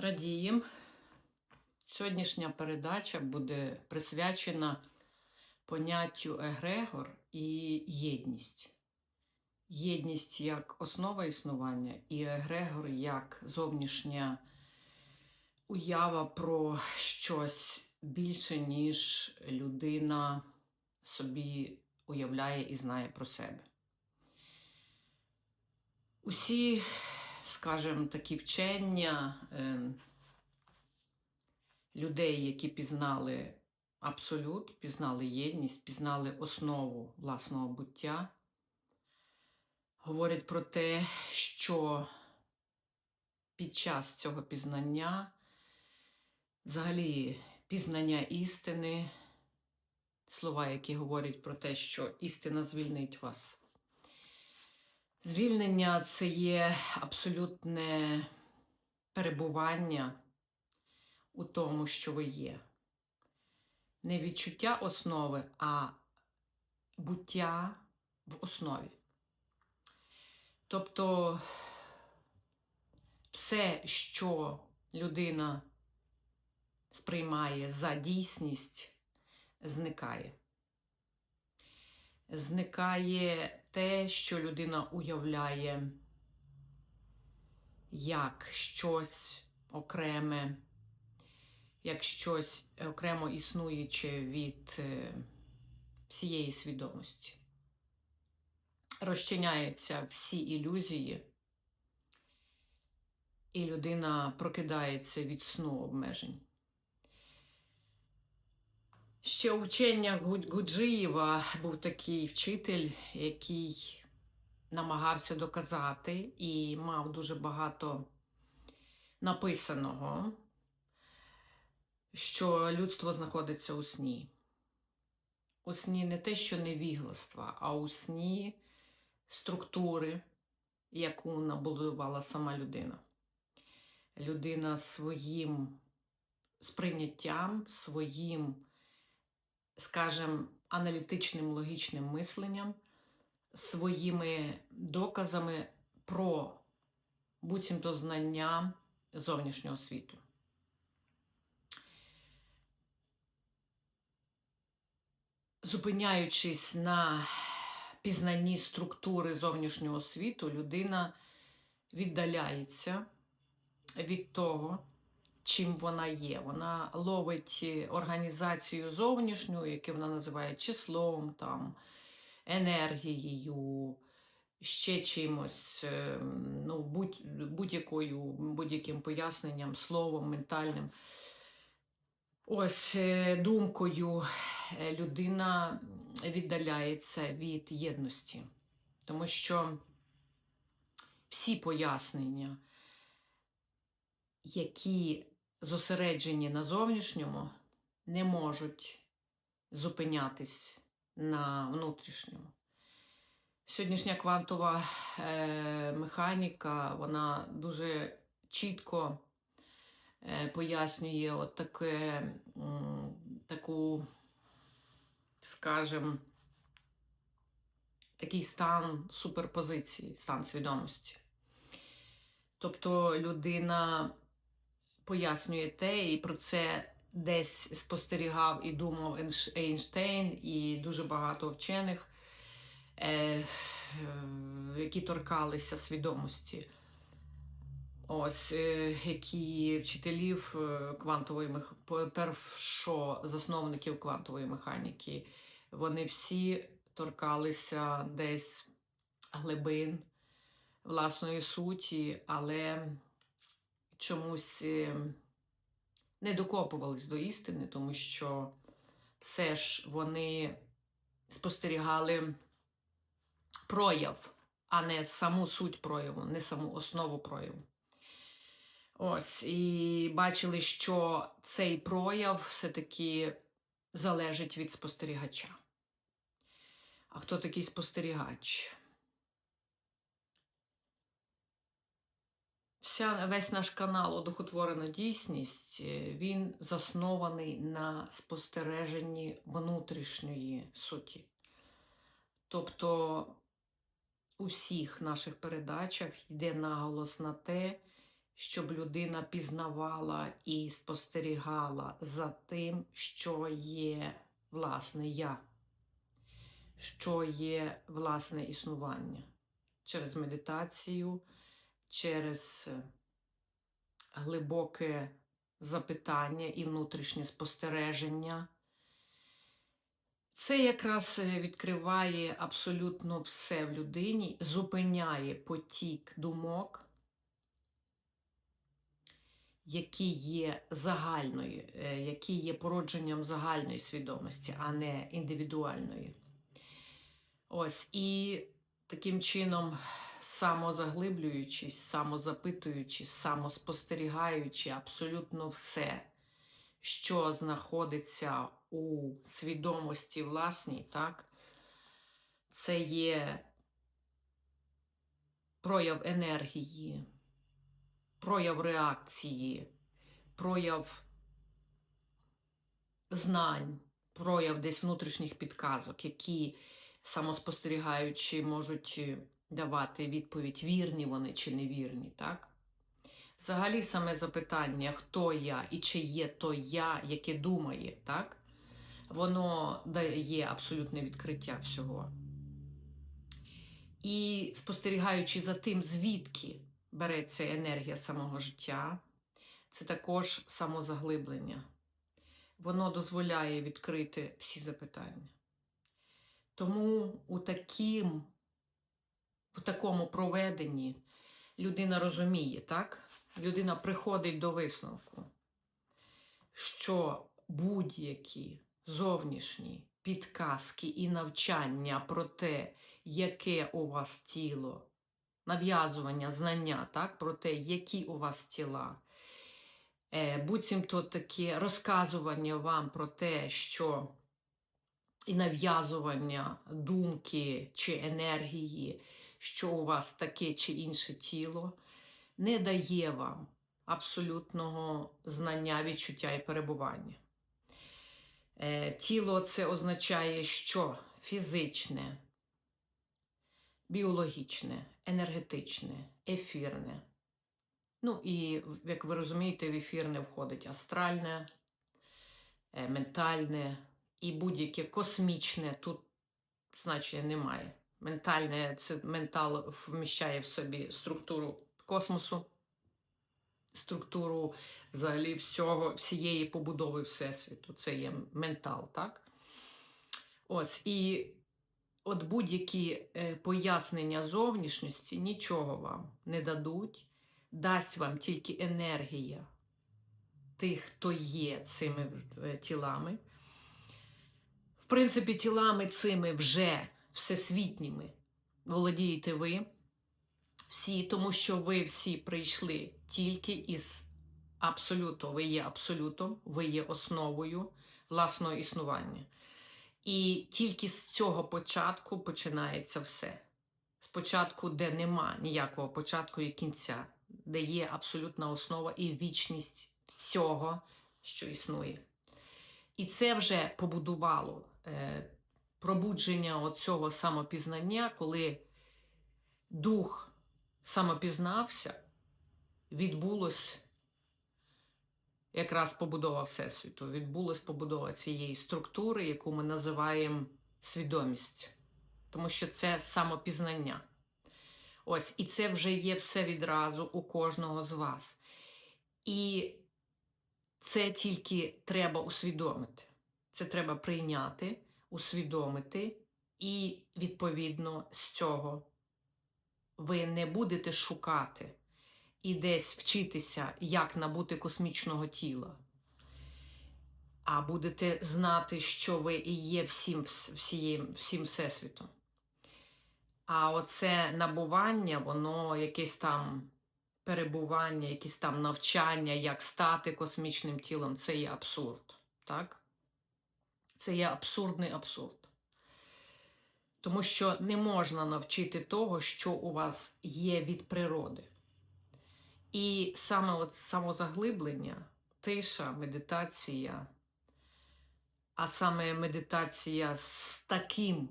Радієм. Сьогоднішня передача буде присвячена поняттю егрегор і єдність. Єдність як основа існування, і егрегор як зовнішня уява про щось більше, ніж людина собі уявляє і знає про себе. Усі, скажімо, такі вчення е, людей, які пізнали абсолют, пізнали єдність, пізнали основу власного буття, говорять про те, що під час цього пізнання, взагалі, пізнання істини, слова, які говорять про те, що істина звільнить вас. Звільнення це є абсолютне перебування у тому, що ви є. Не відчуття основи, а буття в основі. Тобто все, що людина сприймає за дійсність, зникає. Зникає те, що людина уявляє як щось окреме, як щось окремо існуюче від е, всієї свідомості. Розчиняються всі ілюзії, і людина прокидається від сну обмежень. Ще у вченнях Гуджиєва був такий вчитель, який намагався доказати і мав дуже багато написаного, що людство знаходиться у сні. У сні не те, що невігластва, а у сні структури, яку набудувала сама людина. Людина своїм сприйняттям, своїм скажем, аналітичним логічним мисленням, своїми доказами про буцімто знання зовнішнього світу. Зупиняючись на пізнанні структури зовнішнього світу, людина віддаляється від того, чим вона є. Вона ловить організацію зовнішню, яку вона називає числом, там, енергією, ще чимось, ну, будь-якою, будь-яким поясненням, словом, ментальним. Ось е, думкою е, людина віддаляється від єдності, тому що всі пояснення, які зосереджені на зовнішньому, не можуть зупинятись на внутрішньому. Сьогоднішня квантова е, механіка, вона дуже чітко е, пояснює от таке, м, таку, скажімо, такий стан суперпозиції, стан свідомості. Тобто людина пояснює те, і про це десь спостерігав і думав Ейнштейн, і дуже багато вчених, е, які торкалися свідомості. Ось, е, які вчителів е, квантової механіки, першо засновників квантової механіки, вони всі торкалися десь глибин власної суті, але чомусь е, не докопувались до істини, тому що все ж вони спостерігали прояв, а не саму суть прояву, не саму основу прояву. Ось, і бачили, що цей прояв все-таки залежить від спостерігача. А хто такий спостерігач? Вся, Весь наш канал Одухотворена дійсність, е, він заснований на спостереженні внутрішньої суті. Тобто у всіх наших передачах йде наголос на те, щоб людина пізнавала і спостерігала за тим, що є власне я, що є власне існування через медитацію, через е, глибоке запитання і внутрішнє спостереження. Це якраз е, відкриває абсолютно все в людині, зупиняє потік думок, які є загальною, е, які є породженням загальної свідомості, а не індивідуальної. Ось і таким чином, самозаглиблюючись, самозапитуючись, самоспостерігаючи абсолютно все, що знаходиться у свідомості власній, так, це є прояв енергії, прояв реакції, прояв знань, прояв десь внутрішніх підказок, які самоспостерігаючи можуть е, давати відповідь, вірні вони чи невірні, так? Взагалі саме запитання, хто я і чи є то я, яке думає, так? Воно дає абсолютне відкриття всього. І спостерігаючи за тим, звідки береться енергія самого життя, це також самозаглиблення. Воно дозволяє відкрити всі запитання. Тому у таким, в такому проведенні людина розуміє, так? Людина приходить до висновку, що будь-які зовнішні підказки і навчання про те, яке у вас тіло, нав'язування, знання, так, про те, які у вас тіла, е, буцімто таке розказування вам про те, що і нав'язування думки чи енергії, що у вас таке чи інше тіло, не дає вам абсолютного знання, відчуття і перебування. Е, Тіло це означає, що фізичне, біологічне, енергетичне, ефірне. Ну і, як ви розумієте, в ефірне входить астральне, е, ментальне і будь-яке космічне тут значення немає. Ментальне це ментал вміщає в собі структуру космосу, структуру взагалі всього, всієї побудови Всесвіту. Це є ментал, так? Ось, і от будь-які е, пояснення зовнішності нічого вам не дадуть, дасть вам тільки енергія тих, хто є цими е, тілами. В принципі, тілами цими вже всесвітніми володієте ви всі, тому що ви всі прийшли тільки із абсолюту. Ви є абсолютом, ви є основою власного існування. І тільки з цього початку починається все. Спочатку, де нема ніякого початку і кінця, де є абсолютна основа і вічність всього, що існує. І це вже побудувало е, пробудження оцього самопізнання, коли дух самопізнався, відбулось якраз побудова Всесвіту, відбулась побудова цієї структури, яку ми називаємо свідомість. Тому що це самопізнання. Ось, і це вже є все відразу у кожного з вас. І це тільки треба усвідомити. Це треба прийняти, усвідомити, і, відповідно, з цього ви не будете шукати і десь вчитися, як набути космічного тіла, а будете знати, що ви і є всім, всім, всім Всесвітом. А оце набування, воно якесь там перебування, якісь там навчання, як стати космічним тілом, це є абсурд. Так? Це є абсурдний абсурд. Тому що не можна навчити того, що у вас є від природи. І саме от самозаглиблення, тиша, медитація, а саме медитація з таким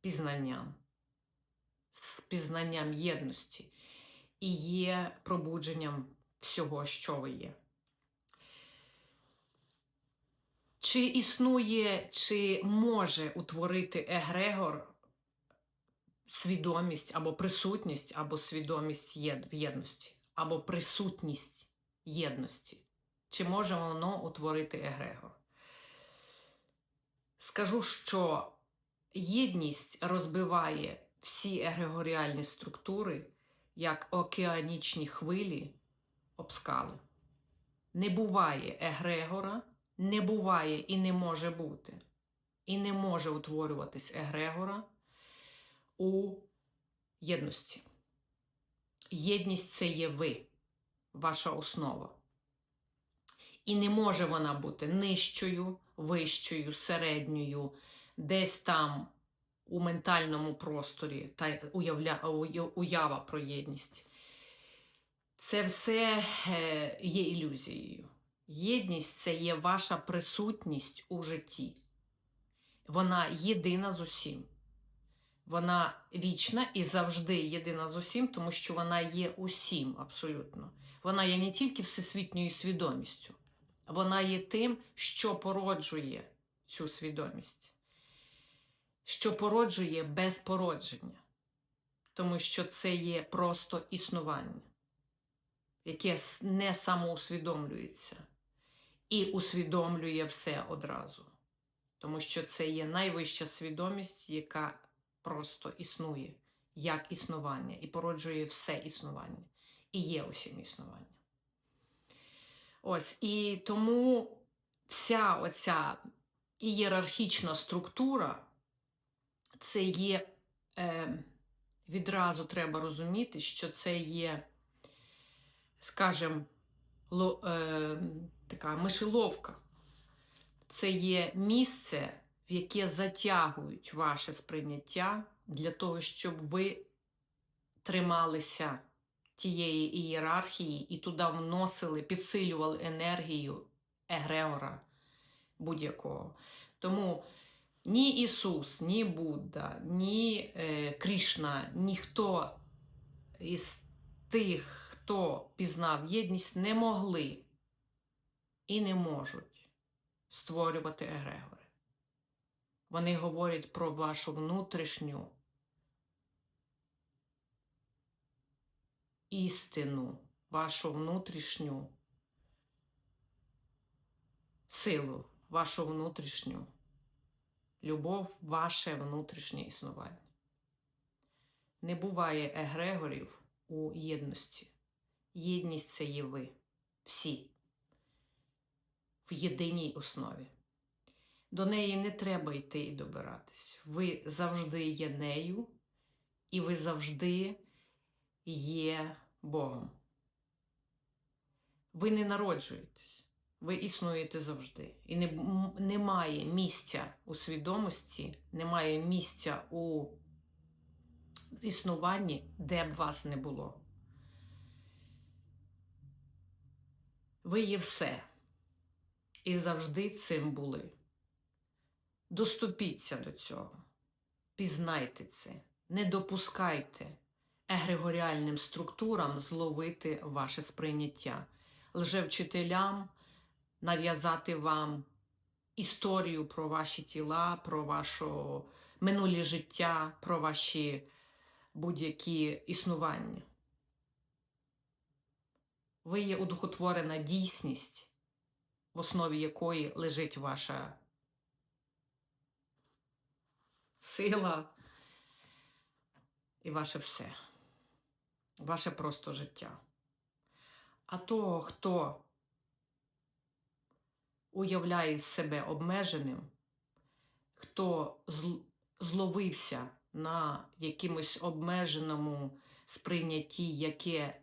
пізнанням, з пізнанням єдності і є пробудженням всього, що ви є. Чи існує, чи може утворити егрегор свідомість або присутність, або свідомість єд- в єдності, або присутність єдності? Чи може воно утворити егрегор? Скажу, що єдність розбиває всі егрегоріальні структури, як океанічні хвилі об скали. Не буває егрегора, не буває і не може бути, і не може утворюватись егрегора у єдності. Єдність це є ви, ваша основа. І не може вона бути нижчою, вищою, середньою, десь там у ментальному просторі та уявля, уява про єдність. Це все е, є ілюзією. Єдність це є ваша присутність у житті. Вона єдина з усім. Вона вічна і завжди єдина з усім, тому що вона є усім абсолютно. Вона є не тільки всесвітньою свідомістю, вона є тим, що породжує цю свідомість, що породжує без породження, тому що це є просто існування, яке не самоусвідомлюється і усвідомлює все одразу, тому що це є найвища свідомість, яка просто існує як існування і породжує все існування, і є усім існування. Ось і тому вся оця ієрархічна структура це є е, відразу треба розуміти, що це є, скажімо, така мишеловка. Це є місце, в яке затягують ваше сприйняття для того, щоб ви трималися тієї ієрархії і туди вносили, підсилювали енергію Егрегора будь-якого. Тому ні Ісус, ні Будда, ні е, Крішна, ніхто із тих, хто пізнав єдність, не могли і не можуть створювати егрегори. Вони говорять про вашу внутрішню істину, вашу внутрішню силу, вашу внутрішню любов, ваше внутрішнє існування. Не буває егрегорів у єдності. Єдність це є ви, всі, в єдиній основі. До неї не треба йти і добиратись. Ви завжди є нею, і ви завжди є Богом. Ви не народжуєтесь, ви існуєте завжди. І не, немає місця у свідомості, немає місця у існуванні, де б вас не було. Ви є все. І завжди цим були. Доступіться до цього, пізнайте це, не допускайте егрегоріальним структурам зловити ваше сприйняття, лжевчителям нав'язати вам історію про ваші тіла, про ваше минулі життя, про ваші будь-які існування. Ви є удохотворена дійсність, в основі якої лежить ваша сила і ваше все, ваше просто життя. А того, хто уявляє себе обмеженим, хто зловився на якимось обмеженому сприйнятті, яке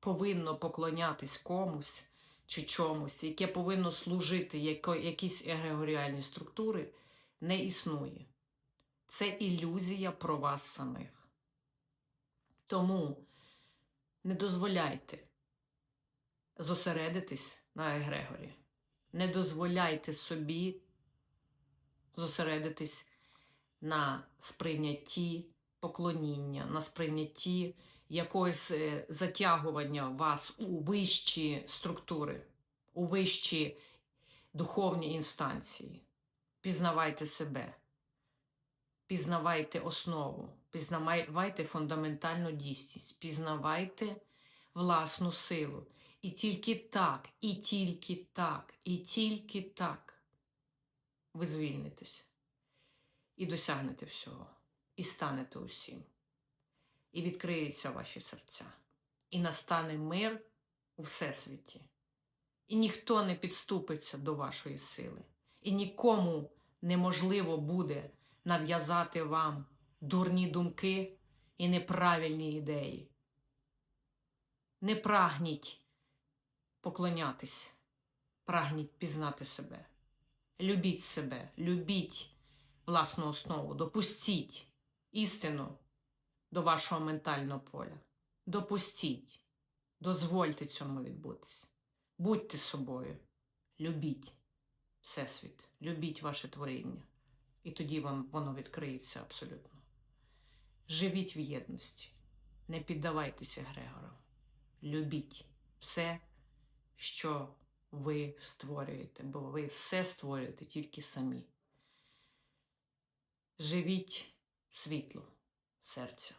повинно поклонятись комусь чи чомусь, яке повинно служити якійсь егрегоріальній структури, не існує. Це ілюзія про вас самих. Тому не дозволяйте зосередитись на егрегорі. Не дозволяйте собі зосередитись на сприйнятті поклоніння, на сприйнятті якогось е, затягування вас у вищі структури, у вищі духовні інстанції. Пізнавайте себе, пізнавайте основу, пізнавайте фундаментальну дійсність, пізнавайте власну силу. І тільки так, і тільки так, і тільки так ви звільнитеся і досягнете всього, і станете усім, і відкриються ваші серця, і настане мир у всесвіті. І ніхто не підступиться до вашої сили, і нікому неможливо буде нав'язати вам дурні думки і неправильні ідеї. Не прагніть поклонятись, прагніть пізнати себе. Любіть себе, любіть власну основу, допустіть істину до вашого ментального поля. Допустіть, дозвольте цьому відбутися. Будьте собою, любіть Всесвіт, любіть ваше творіння, і тоді вам воно відкриється абсолютно. Живіть в єдності, не піддавайтеся Грегору. Любіть все, що ви створюєте, бо ви все створюєте тільки самі. Живіть світло серця.